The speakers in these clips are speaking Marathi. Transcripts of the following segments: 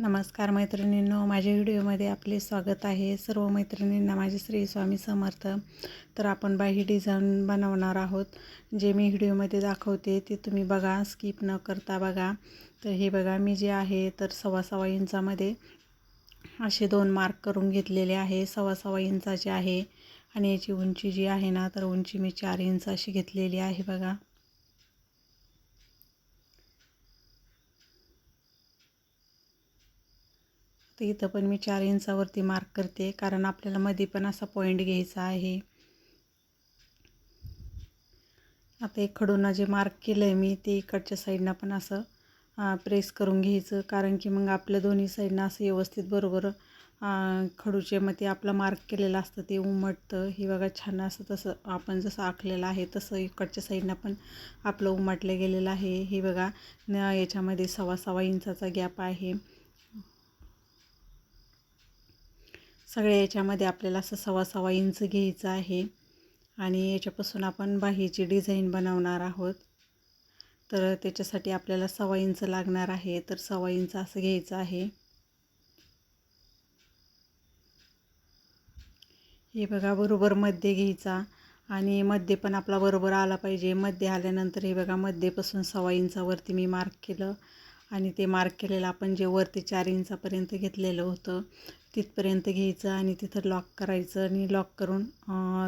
नमस्कार मैत्रिणींनो माझ्या व्हिडिओमध्ये आपले स्वागत आहे. सर्व मैत्रिणींना माझे श्री स्वामी समर्थ. तर आपण बाही डिझाईन बनवणार आहोत. जे मी व्हिडिओमध्ये दाखवते ते तुम्ही बघा स्किप न करता बघा. तर हे बघा मी जे आहे तर सव्वा सव्वा इंचामध्ये असे दोन मार्क करून घेतलेले आहे. सव्वा सव्वा इंचाचे आहे आणि याची उंची जी आहे ना तर उंची मी चार इंच अशी घेतलेली आहे बघा. तर इथं पण मी चार इंचावरती मार्क करते कारण आपल्याला मध्ये पण असा पॉईंट घ्यायचा आहे. आता एक खडूंना जे मार्क केलं आहे मी ते इकडच्या साईडनं पण असं प्रेस करून घ्यायचं कारण की मग आपल्या दोन्ही साईडनं असं व्यवस्थित बरोबर खडूचे मग ते आपलं मार्क केलेलं असतं ते उमटतं. हे बघा छान असं तसं आपण जसं आखलेलं आहे तसं इकडच्या साईडनं पण आपलं उमटलं गेलेलं आहे. हे बघा याच्यामध्ये सव्वा सव्वा इंचाचा गॅप आहे. सगळ्या याच्यामध्ये आपल्याला असं सव्वा सव्वा इंच घ्यायचं आहे. आणि याच्यापासून आपण बाहीची डिझाईन बनवणार आहोत. तर त्याच्यासाठी आपल्याला सव्वा इंच लागणार आहे. तर सव्वा इंच असं घ्यायचं आहे. हे बघा बरोबर मध्य घ्यायचा. आणि मध्य पण आपला बरोबर आला पाहिजे. मध्ये आल्यानंतर हे बघा मध्येपासून सव्वा इंचावरती मी मार्क केलं. आणि ते मार्क केलेलं आपण जे वरती चार इंचापर्यंत घेतलेलं होतं तिथपर्यंत घ्यायचं आणि तिथं लॉक करायचं आणि लॉक करून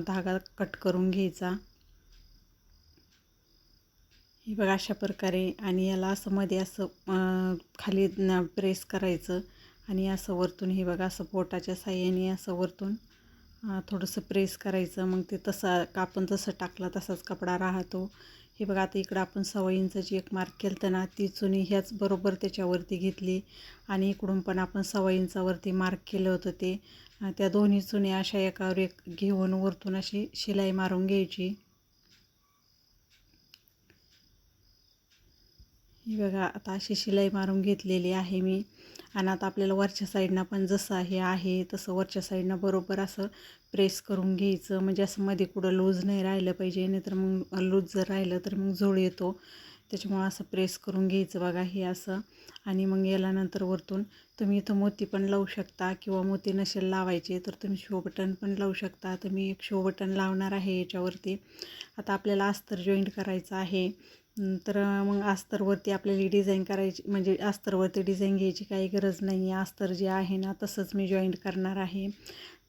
धागा कट करून घ्यायचा. हे बघा अशा प्रकारे आणि याला असं मध्ये असं खाली प्रेस करायचं आणि असं वरतून हे बघा असं पोटाच्या साह्याने असं वरतून थोडंसं प्रेस करायचं. मग ते तसा आपण जसं टाकला तसाच कपडा राहतो. हे बघा आता इकडं आपण सव्वा इंचाची एक मार्क केलं तर ना ती चुनी ह्याच बरोबर त्याच्यावरती घेतली. आणि इकडून पण आपण सव्वा इंचावरती मार्क केलं होतं ते. त्या दोन्ही चुनी अशा एकावर एक घेऊन वरतून अशी शिलाई मारून घ्यायची. ही बघा आता अशी शिलाई मारून घेतलेली आहे मी. आणि आता आपल्याला वरच्या साईडनं पण जसं हे आहे तसं वरच्या साईडनं बरोबर असं प्रेस करून घ्यायचं. म्हणजे असं मध्ये कुठं लूज नाही राहिलं पाहिजे नाही तर मग लूज जर राहिलं तर मग झोळ येतो. त्याच्यामुळं असं प्रेस करून घ्यायचं बघा हे असं. आणि मग याल्यानंतर वरतून तुम्ही इथं मोती पण लावू शकता किंवा मोती नसेल लावायचे तर तुम्ही शो बटन पण लावू शकता. तर मी एक शो बटन लावणार आहे याच्यावरती. आता आपल्याला अस्तर जॉईंट करायचं आहे. तर मग अस्तरवरती आपल्याला डिझाईन करायची म्हणजे अस्तरवरती डिझाईन घ्यायची काही गरज नाही आहे अस्तर जे आहे ना तसंच मी जॉईंट करणार आहे.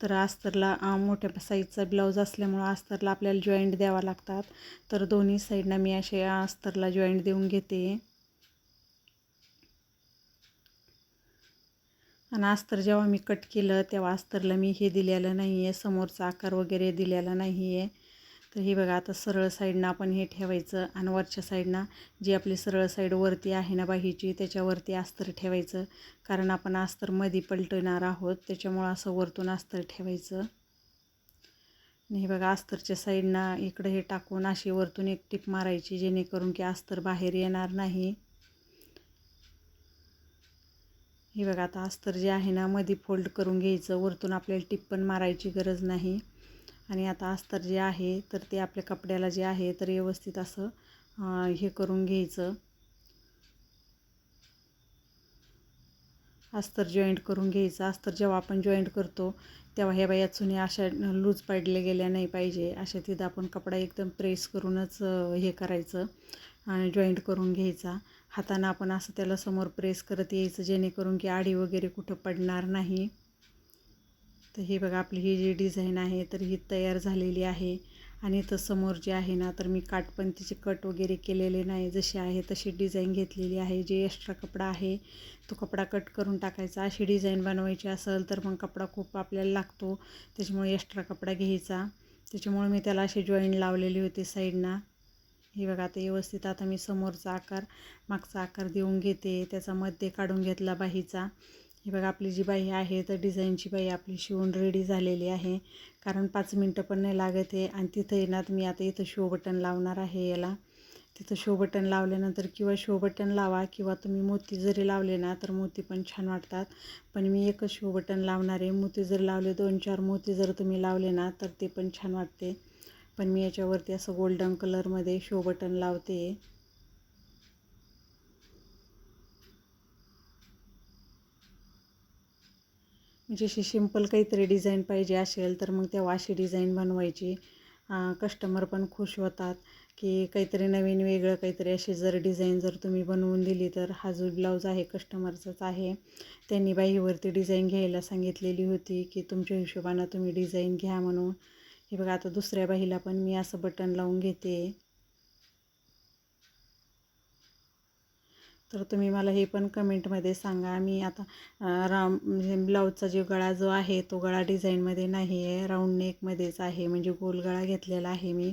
तर अस्तरला मोठ्या साईजचा ब्लाऊज असल्यामुळं अस्तरला आपल्याला जॉईंट द्यावा लागतात. तर दोन्ही साईडनं मी असे अस्तरला जॉईंट देऊन घेते. आणि अस्तर जेव्हा मी कट केलं तेव्हा अस्तरला मी हे दिलेलं नाही आहे समोरचा आकार वगैरे दिलेला नाही आहे तर हे बघा आता सरळ साईडनं आपण हे ठेवायचं आणि वरच्या साईडनं जी आपली सरळ साईड वरती आहे ना बाहीची त्याच्यावरती अस्तर ठेवायचं. कारण आपण अस्तरमध्ये पलटणार आहोत त्याच्यामुळं असं वरतून अस्तर ठेवायचं. आणि हे बघा अस्तरच्या साईडनं इकडं हे टाकून अशी वरतून एक टिप मारायची जेणेकरून की अस्तर बाहेर येणार नाही. हे बघा आता अस्तर जे आहे ना मध्ये फोल्ड करून घ्यायचं. वरतून आपल्याला टिप पण मारायची गरज नाही. आणि आता अस्तर जे आहे तर ते आपल्या कपड्याला जे आहे तर व्यवस्थित असं हे करून घ्यायचं. अस्तर जॉईंट करून घ्यायचं. अस्तर जेव्हा आपण जॉईंट करतो तेव्हा ह्या बाया चुने अशा लूज पडल्या गेल्या नाही पाहिजे. अशा तिथं आपण कपडा एकदम प्रेस करूनच हे करायचं आणि जॉईंट करून घ्यायचा. हातानं आपण असं त्याला समोर प्रेस करत यायचं जेणेकरून की आडी वगैरे कुठं पडणार नाही. तर हे बघा आपली ही जी डिझाईन आहे तर ही तयार झालेली आहे. आणि तर समोर जे आहे ना तर मी काटपंतीचे कट वगैरे केलेले नाही. जशी आहे तशी डिझाईन घेतलेली आहे. जे एक्स्ट्रा कपडा आहे तो कपडा कट करून टाकायचा. अशी डिझाईन बनवायची असेल तर मग कपडा खूप आपल्याला लागतो. त्याच्यामुळे एक्स्ट्रा कपडा घ्यायचा. त्याच्यामुळे मी त्याला असे जॉईंट लावलेली होती साईडना. हे बघा आता व्यवस्थित आता मी समोरचा आकार मागचा आकार देऊन घेते. त्याचा मध्ये काढून घेतला बाहीचा. ही बघा आपली जी बाई आहे तर डिझाईनची बाई आपली शिवून रेडी झालेली आहे. कारण पाच मिनटं पण नाही लागत आहे. आणि तिथं येणार मी आता इथं शो बटन लावणार आहे याला. तिथं शो बटन लावल्यानंतर किंवा शो बटन लावा किंवा तुम्ही मोती जरी लावले ना तर मोती पण छान वाटतात. पण मी एकच शो बटन लावणार आहे. मोती जर लावले दोन चार मोती जर तुम्ही लावले ना तर ते पण छान वाटते. पण मी याच्यावरती असं गोल्डन कलरमध्ये शो बटन लावते. म्हणजे अशी सिंपल काहीतरी डिझाईन पाहिजे असेल तर मग तेव्हा अशी डिझाईन बनवायची. कस्टमर पण खुश होतात की काहीतरी नवीन वेगळं काहीतरी अशी जर डिझाईन जर तुम्ही बनवून दिली तर हा जो ब्लाऊज आहे कस्टमरचाच आहे. त्यांनी बाईवरती डिझाईन घ्यायला सांगितलेली होती की तुमच्या हिशोबानं तुम्ही डिझाईन घ्या म्हणून. हे बघा आता दुसऱ्या बाईला पण मी असं बटन लावून घेते. तर तुम्ही मला हे पण कमेंटमध्ये सांगा. मी आता राम म्हणजे ब्लाऊजचा जो गळा जो आहे तो गळा डिझाईनमध्ये नाही आहे. राऊंड नेकमध्येच आहे. म्हणजे गोल गळा घेतलेला आहे मी.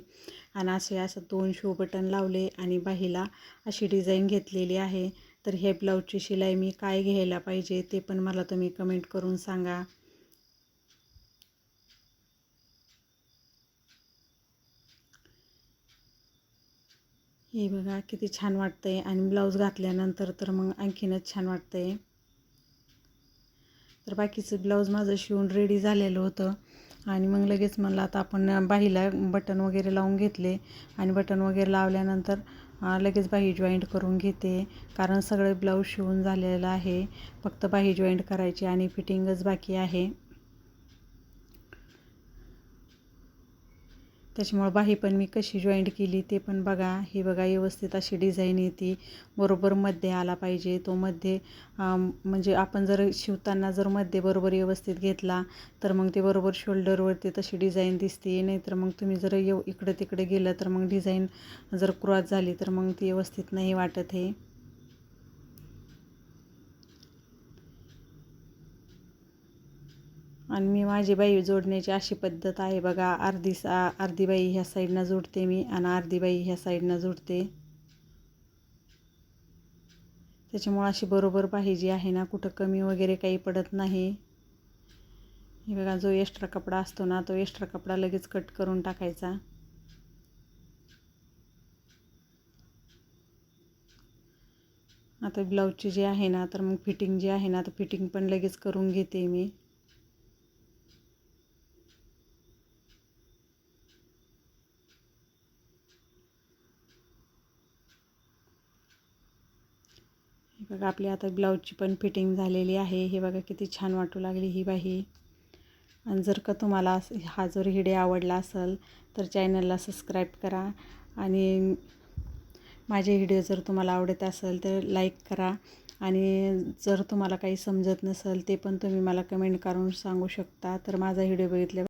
आणि असे असं दोन शो बटन लावले आणि बाहीला अशी डिझाईन घेतलेली आहे. तर हे ब्लाऊजची शिलाई मी काय घ्यायला पाहिजे ते पण मला तुम्ही कमेंट करून सांगा. हे बघा किती छान वाटतंय. आणि ब्लाऊज घातल्यानंतर तर मग आणखीनच छान वाटतंय. तर बाकीचं ब्लाऊज माझं शिवून रेडी झालेलं होतं. आणि मग लगेच मला आता आपण बाहीला बटन वगैरे लावून घेतले. आणि बटन वगैरे लावल्यानंतर लगेच बाही जॉईंट करून घेते. कारण सगळे ब्लाऊज शिवून झालेलं आहे. फक्त बाही जॉईंट करायची आणि फिटिंगच बाकी आहे. त्याच्यामुळं बाही पण मी कशी जॉईंट केली ते पण बघा. हे बघा व्यवस्थित अशी डिझाईन येते. बरोबर मध्ये आला पाहिजे. तो मध्ये म्हणजे आपण जर शिवताना जर मध्ये बरोबर व्यवस्थित घेतला तर मग ते बरोबर शोल्डरवरती तशी डिझाईन दिसते. नाहीतर मग तुम्ही जर येऊ इकडं तिकडे गेलं तर मग डिझाईन जर क्रॉस झाली तर मग ती व्यवस्थित नाही वाटत हे. आणि मी माझी बाई जोडण्याची अशी पद्धत आहे बघा. अर्धी सा अर्धी बाई ह्या साईडनं जोडते मी आणि अर्धी बाई ह्या साईडनं जोडते. त्याच्यामुळं अशी बरोबर पाहिजे आहे ना कुठं कमी वगैरे काही पडत नाही. हे बघा जो एक्स्ट्रा कपडा असतो ना तो एक्स्ट्रा कपडा लगेच कट करून टाकायचा. आता ब्लाऊजची जी आहे ना तर मग फिटिंग जी आहे ना तर फिटिंग पण लगेच करून घेते मी हे बघा आपली आता ब्लाऊजची पण फिटिंग झालेली आहे. हे बघा किती छान वाटू लागली ही बाही आणि जर का तुम्हाला हा जर हिडे आवडला असेल तर चॅनलला सबस्क्राईब करा. आणि माझे व्हिडिओ जर तुम्हाला आवडत असेल तर लाईक करा. आणि जर तुम्हाला काही समजत नसेल ते पण तुम्ही मला कमेंट करून सांगू शकता. तर माझा व्हिडिओ बघितल्या